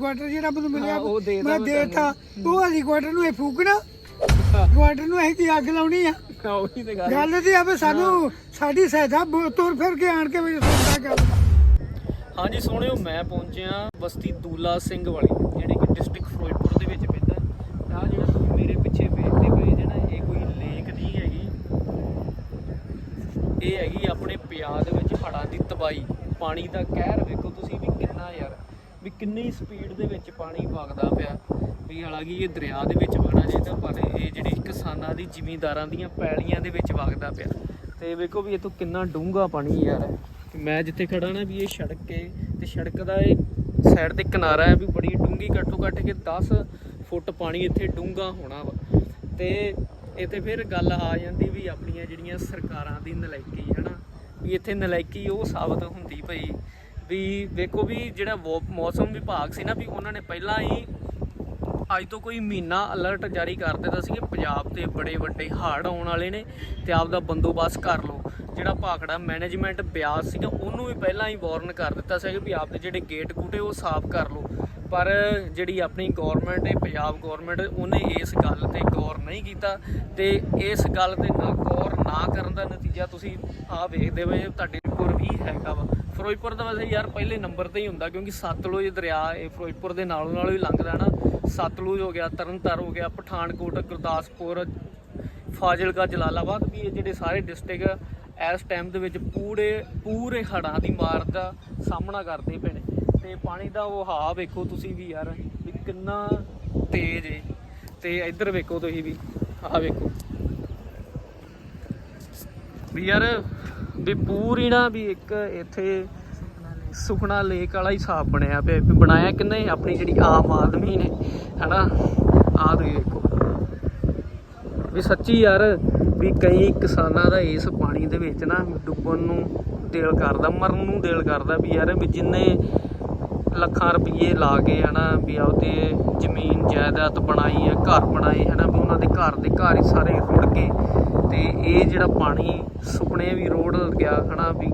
Helicopter ਜਿਹੜਾ ਮੈਨੂੰ ਮਿਲਿਆ ਹਾਂ, ਉਹ ਦੇ ਦਿੱਤਾ। ਮੈਂ ਦੇਤਾ ਉਹ ਹੈਲੀਕਾਪਟਰ ਨੂੰ ਇਹ ਫੂਕਣਾ। ਹੈਲੀਕਾਪਟਰ ਨੂੰ ਇਹ ਕੀ ਅੱਗ ਲਾਉਣੀ ਆ? ਉਹੀ ਤੇ ਗੱਲ। ਗੱਲ ਤੇ ਆ ਵੀ ਸਾਨੂੰ ਸਾਡੀ ਸਹਾਇਤਾ ਬ- ਤੁਰ ਫਿਰ ਕੇ ਆਣ ਕੇ ਮੈਨੂੰ ਸੁਣਦਾ ਗੱਲ ਹਾਂਜੀ ਸੋਹਣਿਓ ਮੈਂ ਪਹੁੰਚਿਆ ਬਸਤੀ ਦੂਲਾ ਸਿੰਘ ਵਾਲੀ ਜਿਹੜੀ ਕਿ ਡਿਸਟ੍ਰਿਕਟ ਫਿਰੋਜ਼ਪੁਰ ਦੇ ਵਿੱਚ ਪੈਂਦਾ। ਆ ਜਿਹੜਾ ਤੁਸੀਂ ਮੇਰੇ ਪਿੱਛੇ ਵੇਖਦੇ ਪਏ ਜੇ ਨਾ ਇਹ ਕੋਈ ਲੇਕ ਨਹੀਂ ਹੈਗੀ। ਇਹ ਹੈਗੀ ਆਪਣੇ ਪਿਆਰ ਦੇ ਵਿੱਚ ਹੜਾਂ ਦੀ ਤਬਾਈ ਪਾਣੀ ਦਾ ਕਹਿਰ ਵੇਖੋ ਤੁਸੀਂ ਵੀ ਕਿੰਨਾ ਯਾਰ। ਵੀ ਕਿੰਨੀ ਸਪੀਡ ਦੇ ਵਿੱਚ ਪਾਣੀ ਵਗਦਾ ਪਿਆ। ਵੀ ਹਾਲਾਂਕਿ ਇਹ ਦਰਿਆ ਦੇ ਵਿੱਚ ਵਗਣਾ ਚਾਹੀਦਾ, ਪਰ ਇਹ ਜਿਹੜੀ ਕਿਸਾਨਾਂ ਦੀ ਜ਼ਿਮੀਂਦਾਰਾਂ ਦੀਆਂ ਪੈਲੀਆਂ ਦੇ ਵਿੱਚ ਵਗਦਾ ਪਿਆ। ਤੇ ਵੇਖੋ ਵੀ ਇਹ ਕਿੰਨਾ ਡੂੰਘਾ ਪਾਣੀ ਯਾਰ ਤੇ ਮੈਂ ਜਿੱਥੇ ਖੜਾ ਨਾ ਵੀ ਇਹ ਸੜਕ ਹੈ ਤੇ ਸੜਕ ਦਾ ਇਹ ਸਾਈਡ ਤੇ ਕਿਨਾਰਾ ਹੈ ਵੀ ਬੜੀ ਡੂੰਘੀ, ਘੱਟੋ ਘੱਟ ਕਿ 10 ਫੁੱਟ ਪਾਣੀ ਇੱਥੇ ਡੂੰਘਾ ਹੋਣਾ ਵਾ। ਤੇ ਇੱਥੇ ਫਿਰ ਗੱਲ ਆ ਜਾਂਦੀ ਵੀ ਆਪਣੀਆਂ ਜਿਹੜੀਆਂ ਸਰਕਾਰਾਂ ਦੀ ਨਲਾਇਕੀ ਹੈ ਨਾ ਵੀ ਇੱਥੇ ਨਲਾਇਕੀ ਉਹ ਸਾਬਤ ਹੁੰਦੀ ਪਈ। ਵੀ ਵੇਖੋ ਵੀ ਜਿਹੜਾ ਵੋ- ਮੌਸਮ ਵਿਭਾਗ ਸੀ ਨਾ ਵੀ ਉਹਨਾਂ ਨੇ ਪਹਿਲਾਂ ਹੀ ਅੱਜ ਤੋਂ ਕੋਈ ਮਹੀਨਾ ਅਲਰਟ ਜਾਰੀ ਕਰ ਦਿੱਤਾ ਸੀ ਕਿ ਪੰਜਾਬ ਤੇ ਬੜੇ ਵੱਡੇ ਹੜ੍ਹ ਆਉਣ ਵਾਲੇ ਨੇ ਤੇ ਆਪ ਦਾ ਬੰਦੋਬਸਤ ਕਰ ਲਓ। ਜਿਹੜਾ ਭਾਖੜਾ ਮੈਨੇਜਮੈਂਟ ਬਿਆਸ ਸੀਗਾ, ਉਹਨੂੰ ਵੀ ਪਹਿਲਾਂ ਹੀ ਵਾਰਨ ਕਰ ਦਿੱਤਾ ਸੀ ਵੀ ਆਪ ਦੇ ਜਿਹੜੇ ਗੇਟ ਕੂਟੇ ਉਹ ਸਾਫ਼ ਕਰ ਲਓ। ਪਰ ਜਿਹੜੀ ਆਪਣੀ ਗਵਰਨਮੈਂਟ ਹੈ, ਪੰਜਾਬ ਗਵਰਨਮੈਂਟ ਉਹਨੇ ਇਸ ਗੱਲ ਤੇ ਗੌਰ ਨਹੀਂ ਕੀਤਾ ਤੇ ਇਸ ਗੱਲ ਤੇ ਨਾ ਗੌਰ ਨਾ ਕਰਨ ਦਾ ਨਤੀਜਾ ਤੁਸੀਂ ਆ ਵੇਖਦੇ ਹੋਏ, ਤੁਹਾਡੇ ਕੋਲ ਵੀ ਹੈਗਾ ਵਾ। ਫਿਰੋਜ਼ਪੁਰ ਦਾ ਵੈਸੇ ਯਾਰ ਪਹਿਲੇ ਨੰਬਰ ਤੇ ਹੀ ਹੁੰਦਾ, ਕਿਉਂਕਿ ਸਤਲੁਜ ਦਰਿਆ ਇਹ ਫਿਰੋਜ਼ਪੁਰ ਦੇ ਨਾਲੋਂ ਨਾਲ ਹੀ ਲੰਘਦਾ ਹੈ ਨਾ। ਸਤਲੁਜ ਹੋ ਗਿਆ, ਤਰਨਤਾਰ ਹੋ ਗਿਆ, ਪਠਾਨਕੋਟ, ਗੁਰਦਾਸਪੁਰ, ਫਾਜ਼ਿਲਕਾ, ਜਲਾਲਾਬਾਦ ਵੀ ਇਹ ਜਿਹੜੇ ਸਾਰੇ ਡਿਸਟ੍ਰਿਕਟ ਇਸ ਟਾਈਮ ਦੇ ਵਿੱਚ ਪੂਰੇ ਪੂਰੇ ਹੜ੍ਹਾਂ ਦੀ ਮਾਰ ਦਾ ਸਾਹਮਣਾ ਕਰਦੇ ਪਏ ਨੇ। ਤੇ ਪਾਣੀ ਦਾ ਉਹ ਹਾਅ ਵੇਖੋ ਤੁਸੀਂ ਵੀ ਯਾਰ, ਵੀ ਕਿੰਨਾ ਤੇਜ਼ ਏ। ਤੇ ਇੱਧਰ ਵੇਖੋ ਤੁਸੀਂ ਵੀ, ਆਹ ਵੇਖੋ। ਵੀ ਯਾਰ ਵੀ ਪੂਰੀ ਨਾ ਵੀ ਇੱਕ ਇੱਥੇ ਸੁਖਣਾ ਲੇਕ ਵਾਲਾ ਹੀ ਹਿਸਾਬ ਬਣਿਆ ਪਿਆ, ਵੀ ਬਣਾਇਆ ਕਿੰਨੇ, ਆਪਣੀ ਜਿਹੜੀ ਆਮ ਆਦਮੀ ਨੇ, ਹਨਾ? ਆਹ ਤੁਸੀਂ ਵੇਖੋ। ਵੀ ਸੱਚੀ ਯਾਰ, ਵੀ ਕਈ ਕਿਸਾਨਾਂ ਦਾ ਇਸ ਪਾਣੀ ਦੇ ਵਿੱਚ ਨਾ ਡੁੱਬਣ ਨੂੰ ਦਿਲ ਕਰਦਾ, ਮਰਨ ਨੂੰ ਦਿਲ ਕਰਦਾ ਵੀ ਯਾਰ ਵੀ ਜਿੰਨੇ ਲੱਖਾਂ ਰੁਪਏ ਲਾ ਕੇ ਹਨਾ, ਵੀ ਆਪਦੇ ਜ਼ਮੀਨ, ਜਾਇਦਾਦ ਬਣਾਈ ਹੈ, ਘਰ ਬਣਾਏ ਹਨਾ, ਵੀ ਉਹਨਾਂ ਦੇ ਘਰ ਦੇ ਘਰ ਹੀ ਸਾਰੇ ਰੁੜ ਗਏ। ਤੇ ਇਹ ਜਿਹੜਾ ਪਾਣੀ ਸੁਪਨੇ ਵੀ ਰੋੜ ਗਿਆ ਹਨਾ ਵੀ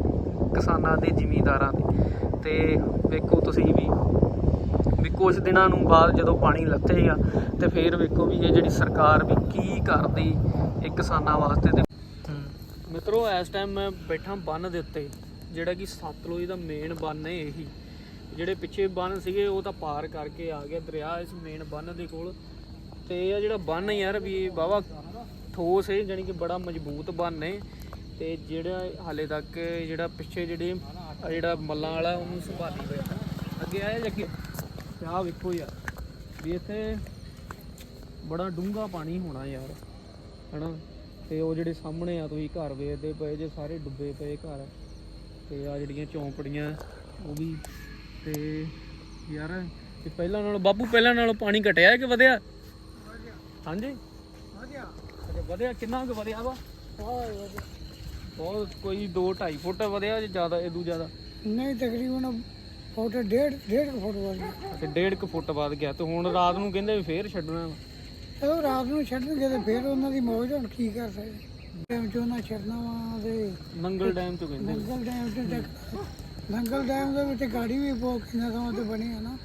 ਕਿਸਾਨਾਂ ਦੇ ਜ਼ਿਮੀਂਦਾਰਾਂ ਦੇ। ਤੇ ਵੇਖੋ ਤੁਸੀਂ ਵੀ ਵੀ ਕੁਝ ਦਿਨਾਂ ਨੂੰ ਬਾਅਦ ਜਦੋਂ ਪਾਣੀ ਲੱਥੇਗਾ ਤੇ ਫਿਰ ਵੇਖੋ ਵੀ ਇਹ ਜਿਹੜੀ ਸਰਕਾਰ ਵੀ ਕੀ ਕਰਦੀ ਇਹ ਕਿਸਾਨਾਂ ਵਾਸਤੇ ਤੇ ਮਿੱਤਰੋ, ਇਸ ਟਾਈਮ ਮੈਂ ਬੈਠਾ ਬੰਨ ਦੇ ਉੱਤੇ, ਜਿਹੜਾ ਕਿ ਸਤਲੁਜ ਦਾ ਮੇਨ ਬੰਨ ਹੈ ਇਹੀ। ਜਿਹੜੇ ਪਿੱਛੇ ਬੰਨ ਸੀਗੇ, ਉਹ ਤਾਂ ਪਾਰ ਕਰਕੇ ਆ ਗਿਆ ਦਰਿਆ ਇਸ ਮੇਨ ਬੰਨ ਦੇ ਕੋਲ। ਤੇ ਇਹ ਜਿਹੜਾ ਬੰਨ ਯਾਰ ਵੀ ਬਾਵਾ ਠੋਸ ਹੈ ਜਾਨੀ ਕਿ ਬੜਾ ਮਜ਼ਬੂਤ ਬੰਨ ਹੈ। ਤੇ ਜਿਹੜਾ ਹਾਲੇ ਤੱਕ ਜਿਹੜਾ ਪਿੱਛੇ ਜਿਹੜੇ ਜਿਹੜਾ ਮੱਲਾਂ ਵਾਲਾ ਉਹਨੂੰ ਸੰਭਾਲੀ ਬੈਠਾ ਅੱਗੇ ਆਇਆ ਜੀ ਅੱਗੇ? ਆਹ ਵੇਖੋ ਯਾਰ, ਵੀ ਇੱਥੇ ਬੜਾ ਡੂੰਘਾ ਪਾਣੀ ਹੋਣਾ ਯਾਰ, ਹਨਾ? ਤੇ ਉਹ ਜਿਹੜੇ ਸਾਹਮਣੇ ਆ ਤੁਸੀਂ ਘਰ ਵੇਖਦੇ ਪਏ ਜੇ, ਸਾਰੇ ਡੁੱਬੇ ਪਏ ਘਰ। ਤੇ ਆ ਜਿਹੜੀਆਂ ਚੌਂਪੜੀਆਂ, ਉਹ ਵੀ ਤੇ ਯਾਰ, ਤੇ ਪਹਿਲਾਂ ਨਾਲੋਂ ਬਾਬੂ ਪਹਿਲਾਂ ਨਾਲੋਂ ਪਾਣੀ ਘਟਿਆ ਕਿ ਵਧਿਆ? ਹਾਂਜੀ। ਵਧੀਆ। ਅੱਛਾ ਵਧਿਆ? ਕਿੰਨਾ ਕੁ ਵਧਿਆ ਵਾ? ਬਹੁਤ ਕੋਈ 2 2.5 ਫੁੱਟ ਵਧਿਆ ਜੇ ਜ਼ਿਆਦਾ ਇਦੋਂ ਜ਼ਿਆਦਾ ਨਹੀਂ ਤਕਰੀਬਨ ਫੁੱਟ ਡੇਢ ਡੇਢ ਕੁ ਫੁੱਟ ਵਾਲੀ ਤੇ 1.5 ਫੁੱਟ ਵੱਧ ਗਿਆ। ਤੇ ਹੁਣ ਰਾਤ ਨੂੰ ਕਹਿੰਦੇ ਵੀ ਫੇਰ ਛੱਡਣਾ ਵਾ। ਜਦੋਂ ਰਾਤ ਨੂੰ ਛੱਡਣਗੇ ਤੇ ਫਿਰ ਉਹਨਾਂ ਦੀ ਮੌਜ ਹੁਣ ਕੀ ਕਰ ਸਕਦੇ? ਟਾਈਮ ਚ ਉਹਨਾਂ ਛੱਡਣਾ ਵਾ ਤੇ ਨੰਗਲ ਡੈਮ ਤੋਂ ਕਹਿੰਦੇ ਨੰਗਲ ਡੈਮ ਤੇ ਤੱਕ ਨੰਗਲ ਡੈਮ ਦੇ ਵਿੱਚ ਗਾੜੀ ਵੀ ਬਹੁਤ ਕਿੰਨਾ ਸਮਾਂ ਤੇ ਬਣੀ ਆ ਨਾ।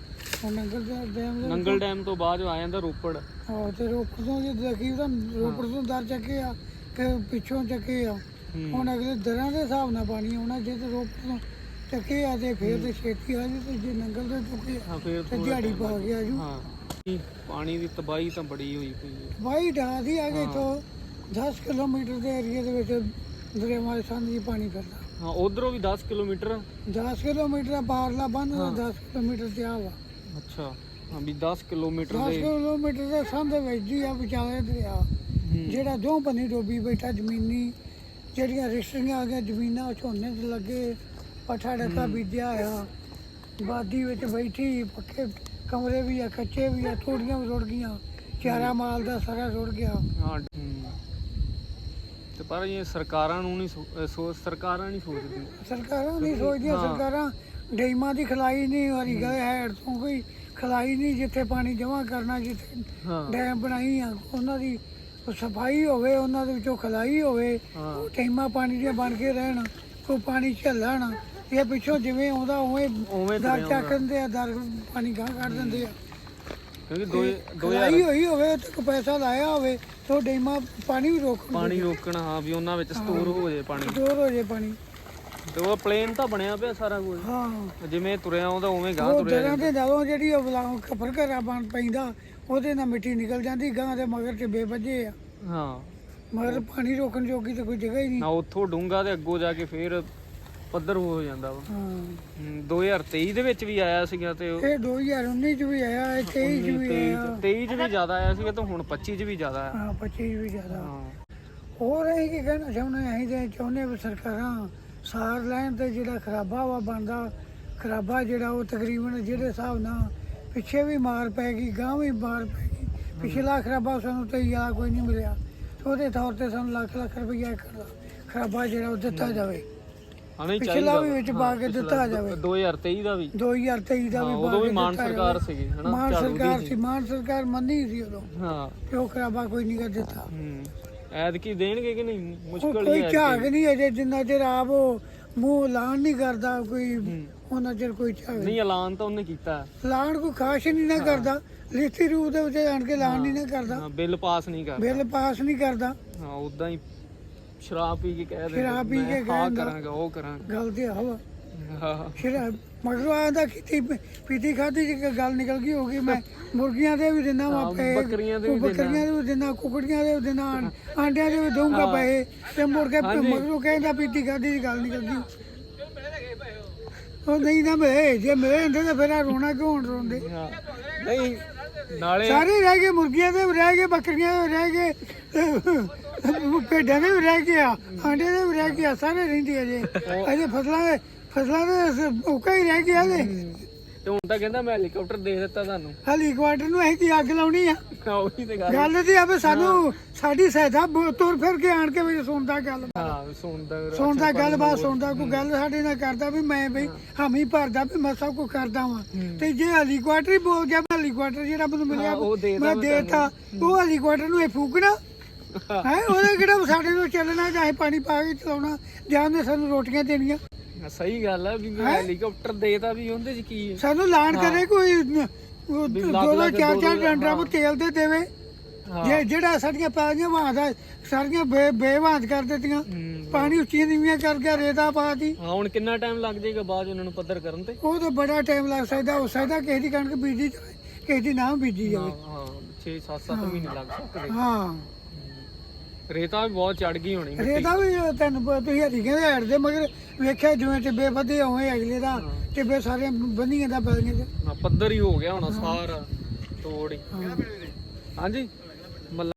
ਨੰਗਲ ਡੈਮ ਦੇ ਵਿੱਚ- ਨੰਗਲ ਡੈਮ ਤੋਂ ਬਾਅਦ ਆ ਜਾਂਦਾ ਰੋਪੜ। ਆਹੋ ਤੇ ਰੋਪੜ ਤੋਂ ਜੇ ਦੇਖੀ ਤਾਂ ਰੋਪੜ ਤੋਂ ਦਰ ਚੱਕੇ ਆ ਤੇ ਪਿੱਛੋਂ ਚੱਕੇ ਆ। ਹੂੰ। ਹੁਣ ਅਗਲੇ ਦਰਾਂ ਦੇ ਹਿਸਾਬ ਨਾਲ ਪਾਣੀ ਆਉਣਾ ਜੇ ਤੇ ਰੋਪੜ ਤੋਂ ਚੱਕੇ ਆ ਤੇ ਫਿਰ ਤੇ ਛੇਤੀ ਆ ਜੇ ਤੇ ਜੇ ਨੰਗਲ ਤੋਂ ਚੁੱਕੇ ਆ ਹਾਂ ਫੇਰ ਤੇ ਦਿਹਾੜੀ ਪਾ ਕੇ ਆ ਜੂ ਹਾਂ ਪਾਣੀ ਦੀ ਤਬਾਹੀ ਤਾਂ ਬੜੀ ਹੋਈ ਪਈ ਹੈ। ਵਾਈ ਢਾਹ ਦੀ ਆ ਗਈ ਤੋਂ 10 ਕਿਲੋਮੀਟਰ ਦੇ ਏਰੀਆ ਦੇ ਵਿੱਚ ਦਰਿਆਵਾਂ ਦੀ ਪਾਣੀ ਫਿਰਦਾ। ਹਾਂ ਉਧਰੋਂ ਵੀ 10 ਕਿਲੋਮੀਟਰ। 10 ਕਿਲੋਮੀਟਰ ਦਾ ਬਾਹਰਲਾ ਬੰਦ ਹਾਂ। 10 ਕਿਲੋਮੀਟਰ ਤੇ ਆ ਵਾ। ਅੱਛਾ ਹਾਂ ਵੀ 10 ਕਿਲੋਮੀਟਰ 10 ਦੇ ਕਿਲੋਮੀਟਰ ਦਾ ਸੰਦ ਵੱਜਦੀ ਆ ਵਿਚਾਲੇ ਦਰਿਆ। ਜਿਹੜਾ ਦੋ ਬੰਨੇ ਡੋਬੀ ਬੈਠਾ ਜ਼ਮੀਨੀ ਜਿਹੜੀਆਂ ਰਿਸ਼ਤਰੀਆਂ ਆ ਗਈਆਂ ਜ਼ਮੀਨਾਂ ਝੋਨੇ ਤੇ ਲੱਗੇ ਪੱਠਾ ਡੱਕਾ ਬੀਜਿਆ ਆ ਬਾਦੀ ਵਿੱਚ ਬੈਠੀ ਪੱਕੇ ਕਮਰੇ ਵੀ ਆ ਕੱਚੇ ਵੀ ਆ ਥੋੜੀਆਂ ਰੁੜ ਗਈਆਂ। ਚਾਰਾ ਮਾਲ ਦਾ ਸਾਰਾ ਰੁੜ ਗਿਆ। ਹਾਂ। ਤੇ ਪਰ ਇਹ ਸਰਕਾਰਾਂ ਨੂੰ ਨਹੀਂ ਸਰਕਾਰਾਂ ਨਹੀਂ ਸੋਚਦੀਆਂ। ਸਰਕਾਰਾਂ ਨਹੀਂ ਸੋਚਦੀਆਂ। ਸਰਕਾਰਾਂ ਡੈਮਾਂ ਦੀ ਖਲਾਈ ਨਹੀਂ ਵਾਰੀ ਗਏ ਹੈਡ ਤੋਂ ਕੋਈ ਖਲਾਈ ਨਹੀਂ ਜਿੱਥੇ ਪਾਣੀ ਜਮ੍ਹਾਂ ਕਰਨਾ ਜਿੱਥੇ ਹਾਂ। ਡੈਮ ਬਣਾਈ ਆ ਉਹਨਾਂ ਦੀ ਸਫ਼ਾਈ ਹੋਵੇ ਉਹਨਾਂ ਦੇ ਵਿੱਚੋਂ ਖਲਾਈ ਹੋਵੇ ਹਾਂ। ਟੈਮਾਂ ਪਾਣੀ ਦੀਆਂ ਬਣ ਕੇ ਰਹਿਣ ਕੋਈ ਪਾਣੀ ਝੱਲਣ ਇਹ ਪਿੱਛੋਂ ਜਿਵੇਂ ਆਉਂਦਾ ਉਵੇਂ ਉਵੇਂ ਦਰ ਤੁਰਿਆ ਚੱਕ ਦਿੰਦੇ ਆ ਦਰ ਪਾਣੀ ਗਾਂ ਕੱਢ ਦਿੰਦੇ ਆ। ਕਿਉਂਕਿ ਦੋ 2000 ਖਲਾਈ ਹੋਈ ਹੋਵੇ ਤੇ ਕੋਈ ਪੈਸਾ ਲਾਇਆ ਹੋਵੇ ਤੇ ਡੈਮਾਂ ਪਾਣੀ ਵੀ ਰੋਕ ਪਾਣੀ ਰੋਕਣਾ ਹਾਂ ਵੀ ਉਹਨਾਂ ਵਿੱਚ ਸਟੋਰ ਹੋ ਜਾਏ ਪਾਣੀ। ਸਟੋਰ ਹੋ ਜੇ ਪਾਣੀ। ਤੇ ਉਹ ਪਲੇਨ ਤਾਂ ਬਣਿਆ ਪਿਆ ਸਾਰਾ ਕੁਝ। ਹਾਂ। ਜਿਵੇਂ ਤੁਰਿਆ ਆਉਂਦਾ ਉਵੇਂ ਗਾਂ ਉਹ ਤੁਰਿਆ ਦਰਾਂ ਤੇ ਜਦੋਂ ਜਿਹੜੀ ਉਹ ਬਲਾ ਖਫਰ ਘਰਾ ਬਣ ਪੈਂਦਾ ਉਹਦੇ ਨਾਲ ਮਿੱਟੀ ਨਿਕਲ ਜਾਂਦੀ ਗਾਂ ਦੇ ਮਗਰ ਚ ਬੇਵਜੇ ਆ। ਹਾਂ। ਮਗਰ ਪਾਣੀ ਰੋਕਣ ਜੋਗੀ ਤੇ ਕੋਈ ਜਗ੍ਹਾ ਹੀ ਨਹੀਂ। ਨਾ ਉੱਥੋਂ ਡੂੰਗਾ ਤੇ ਅੱਗੋਂ ਜਾ ਕੇ ਫੇਰ ਪੱਧਰ ਹੋ ਜਾਂਦਾ ਵਾ। ਹਾਂ। ਹਮ, 2023 ਦੇ ਵਿੱਚ ਵੀ ਆਇਆ ਸੀਗਾ ਤੇ ਉਹ ਇਹ 2019 ਚ ਵੀ ਆਇਆ ਇਹ 23 ਚ ਵੀ ਆਇਆ। 23 ਚ ਵੀ ਜ਼ਿਆਦਾ ਆਇਆ ਸੀਗਾ ਤੇ ਹੁਣ 25 ਚ ਵੀ ਜ਼ਿਆਦਾ ਆਇਆ ਹਾਂ 25 ਵੀ ਜ਼ਿਆਦਾ। ਹਾਂ। ਹੋਰ ਅਸੀਂ ਕੀ ਕਹਿਣਾ ਚਾਹੁੰਦੇ ਹਾਂ? ਅਸੀਂ ਤੇ ਚਾਹੁੰਦੇ ਵੀ ਸਰਕਾਰਾਂ ਸਾਰ ਲੈਣ ਤੇ ਜਿਹੜਾ ਖਰਾਬਾ ਵਾ ਬਣਦਾ ਖਰਾਬਾ ਜਿਹੜਾ ਉਹ ਤਕਰੀਬਨ ਜਿਹੜੇ ਹਿਸਾਬ ਨਾਲ ਪਿੱਛੇ ਵੀ ਮਾਰ ਪੈ ਗਈ ਗਾਂ ਵੀ ਮਾਰ ਪੈ ਗਈ। ਪਿਛਲਾ ਖਰਾਬਾ ਸਾਨੂੰ ਤੇ ਯਾ ਕੋਈ ਨਹੀਂ ਮਿਲਿਆ। ਉਹਦੇ ਤੌਰ ਤੇ ਸਾਨੂੰ ਲੱਖ ਲੱਖ ਰੁਪਈਆ ਖਰਾ- ਖਰਾਬਾ ਜਿਹੜਾ ਉਹ ਦਿੱਤਾ ਜਾਵੇ। ਹਾਂ ਨਹੀਂ ਪਿਛਲਾ ਚਾਹੀਦਾ ਵੀ ਵਿੱਚ ਪਾ ਕੇ ਦਿੱਤਾ ਜਾਵੇ। 2023 ਦਾ ਵੀ। 2023 ਦਾ ਵੀ ਉਦੋਂ ਵੀ ਮਾਨ ਸਰਕਾਰ। ਸੀਗੀ ਹਨਾ ਮਾਨ ਸਰਕਾਰ ਸੀ। ਮਾਨ ਸਰਕਾਰ ਮੰਨੀ ਸੀ ਉਦੋਂ। ਹਾਂ। ਕਿ ਉਹ ਖਰਾਬਾ ਕੋਈ ਨਹੀਂ ਕਰ ਦਿੱਤਾ। ਹੂੰ ਐਤਕੀ ਦੇਣਗੇ ਕਿ ਨਹੀਂ? ਮੁਸ਼ਕਲ ਹੀ ਕੋਈ ਝਾਗ ਨਹੀਂ ਅਜੇ ਜਿੰਨਾ ਚਿਰ ਆਪ ਉਹ ਮੂੰਹ ਲਾਣ ਨਹੀਂ ਕਰਦਾ ਕੋਈ। ਉਹਨਾਂ ਚਿਰ ਕੋਈ ਝਾਗ ਨਹੀਂ। ਨਹੀਂ ਐਲਾਨ ਤਾਂ ਉਹਨੇ ਕੀਤਾ। ਲਾਣ ਕੋਈ ਖਾਸ਼ ਨਹੀਂ ਨਾ ਕਰਦਾ। ਲਿਖਤੀ ਰੂਪ ਦੇ ਵਿੱਚ ਆਣ ਕੇ ਲਾਣ ਨਹੀਂ ਨਾ ਕਰਦਾ। ਹਾਂ ਬਿੱਲ ਪਾਸ ਨਹੀਂ ਕਰਦਾ। ਬਿੱਲ ਪਾਸ ਨਹੀਂ ਕਰਦਾ। ਹਾਂ ਉਦਾਂ ਹੀ ਸ਼ਰਾਬ ਪੀ ਕੇ ਕਹਿ ਦਿੰਦਾ ਸ਼ਰਾਬ ਪੀ ਮੈਂ ਕੇ ਕਹਿੰਦਾ। ਕਰਾਂਗਾ ਉਹ ਕਰਾਂਗਾ। ਗੱਲ ਤੇ ਹਵਾ। ਹਾਂ। ਫਿਰ ਮਗਰੋਂ ਆਂਦਾ ਕੀਤੀ ਪੀਤੀ ਖਾਦੀ ਜੀ ਗੱਲ ਨਿਕਲ ਗਈ ਹੋਗੀ ਮੈਂ ਮੁਰਗੀਆਂ ਦੇ ਵੀ ਦਿਨਾ ਵਾ ਪਏ ਬੱਕਰੀਆਂ ਦੇ ਵੀ ਬੱਕਰੀਆਂ ਦੇ ਵੀ ਦਿਨਾ ਕੁਕੜੀਆਂ ਦੇ ਵੀ ਦਿਨਾ ਆਂਡਿਆਂ ਦੇ ਵੀ ਦਊਂਗਾ ਪਏ ਤੇ ਹਾਂਜੀ। ਮਗਰੋਂ ਕਹਿੰਦਾ ਪੀਤੀ ਖਾਦੀ ਦੀ ਗੱਲ ਨਿਕਲ ਗਈ। ਉਹ ਨਹੀਂ ਨਾ ਮਿਲੇ ਜੇ ਮਿਲੇ ਹੁੰਦੇ ਤਾਂ ਫਿਰ ਰੋਣਾ ਕਿਉਂ ਰੋਂਦੇ। ਨਹੀਂ ਨਾਲੇ ਸਾਰੇ ਰਹਿ ਗਏ ਮੁਰਗੀਆਂ ਦੇ ਰਹਿ ਗਏ ਬੱਕਰੀਆਂ ਦੇ ਰਹਿ ਗਏ ਭੇਡਾਂ ਦੇ ਰਹਿ ਗਏ ਆਂਡੇ ਦੇ ਰਹਿ ਗਏ ਸਾਰੇ ਰਹਿੰਦੇ ਅਜੇ। ਅਜੇ ਫਸਲਾਂ ਦੇ ਫਸਲਾਂ ਦੇ ਔਕਾ ਹੀ ਰਹਿ ਗਿਆ ਨੇ ਤੇ ਹੁਣ ਤਾਂ ਕਹਿੰਦਾ ਮੈਂ ਹੈਲੀਕਾਪਟਰ ਦੇ ਦਿੱਤਾ ਤੁਹਾਨੂੰ। ਹਾਲੀ ਕੁਆਟਰ ਨੂੰ ਅਸੀਂ ਕੀ ਅੱਗ ਲਾਉਣੀ ਆ? ਉਹੀ ਤੇ ਗੱਲ। ਗੱਲ ਤੇ ਆ ਵੀ ਸਾਨੂੰ ਸਾਡੀ ਸਹਾਇਤਾ ਤੁਰ ਫਿਰ ਕੇ ਆਣ ਕੇ ਵੀ ਸੁਣਦਾ ਗੱਲ ਹਾਂ ਸੁਣਦਾ ਸੁਣਦਾ ਗੱਲਬਾਤ ਸੁਣਦਾ ਕੋਈ ਗੱਲ ਸਾਡੇ ਨਾਲ ਕਰਦਾ ਵੀ ਮੈਂ ਵੀ ਹਾਮੀ ਭਰਦਾ ਵੀ ਮੈਂ ਸਭ ਕੁਝ ਕਰਦਾ ਵਾਂ। ਤੇ ਜੇ ਹਾਲੀ ਕੁਆਟਰ ਹੀ ਬੋਲ ਗਿਆ ਮੈਂ ਹਾਲੀ ਕੁਆਟਰ ਜਿਹੜਾ ਮੈਨੂੰ ਮਿਲਿਆ ਮੈਂ ਦੇਤਾ ਉਹ ਹਾਲੀ ਕੁਆਟਰ ਨੂੰ ਇਹ ਫੂਕਣਾ। ਹੈ ਉਹਦੇ ਕਿਹੜਾ ਸਾਡੇ ਨੂੰ ਚੱਲਣਾ ਚਾਹੇ ਪਾਣੀ ਪਾ ਕੇ ਚਲਾਉਣਾ ਜਾਂ ਉਹਨੇ ਸਾਨੂੰ ਰੋਟੀਆਂ ਦੇਣੀਆਂ। ਸਹੀ ਗੱਲ ਆ ਵੀ ਮੈਂ ਹੈਲੀਕਾਪਟਰ ਦੇਤਾ ਵੀ ਉਹਦੇ ਚ ਕੀ ਹੈ ਸਾਨੂੰ ਲਾਣ ਕਰੇ ਕੋਈ ਨ- ਉਹ ਵੀ ਦੋ ਦੋ ਚਾਰ ਦੋ ਚਾਰ ਦੋ, ਡੰਡਰਾਂ ਤੇਲ ਦੇ ਦੇਵੇ। ਹਾਂ। ਜੇ ਜਿਹੜਾ ਸਾਡੀਆਂ ਪਾਣੀਆਂ ਵਾਂਦਾ ਸਾਰੀਆਂ ਬੇ ਬੇਵਾਂਦ ਕਰ ਦਿੱਤੀਆਂ ਹੂੰ। ਪਾਣੀ ਉੱਚੀਆਂ ਨੀਵੀਆਂ ਕਰ ਗਿਆ ਰੇਤਾ ਪਾਤੀ ਹਾਂ ਹੁਣ ਕਿੰਨਾ ਟਾਈਮ ਲੱਗ ਜਾਏਗਾ ਬਾਅਦ 'ਚ ਉਹਨਾਂ ਨੂੰ ਪੱਧਰ ਕਰਨ ਤੇ? ਉਹ ਤਾਂ ਬੜਾ ਟਾਈਮ ਲੱਗ ਸਕਦਾ ਹੋ ਸਕਦਾ ਕਿਸੇ ਦੀ ਕਣਕ ਬੀਜੀ ਜਾਵੇ ਕਿਸੇ ਦੀ ਨਾ ਬੀਜੀ ਹਾਂ ਜਾਵੇ। ਹਾਂ 6 7 7 ਮਹੀਨੇ ਲੱਗ ਸਕਦੇ। ਹਾਂ। ਰੇਤਾ ਵੀ ਬਹੁਤ ਚੜ ਗਈ ਹੋਣੀ ਮਿੱਟੀ। ਰੇਤਾ ਵੀ ਤੈਨੂੰ ਤੁਸੀਂ ਹਰੀ ਕਹਿੰਦੇ ਹੜਦੇ ਮਗਰ ਵੇਖਿਆ ਜਿਵੇਂ ਟਿੱਬੇ ਵਧੇ ਹੋਏ ਅਗਲੇ ਦਾ ਟਿੱਬੇ ਸਾਰੇ ਬੰਨੀਆਂ ਦਾ ਬਦਲੀਆਂ ਦੇ ਹਾਂ, ਪੱਧਰ ਹੀ ਹੋ ਗਿਆ ਹੁਣ ਸਾਰਾ ਤੋੜ ਹੀ। ਹਾਂਜੀ। ਮੱਲਾ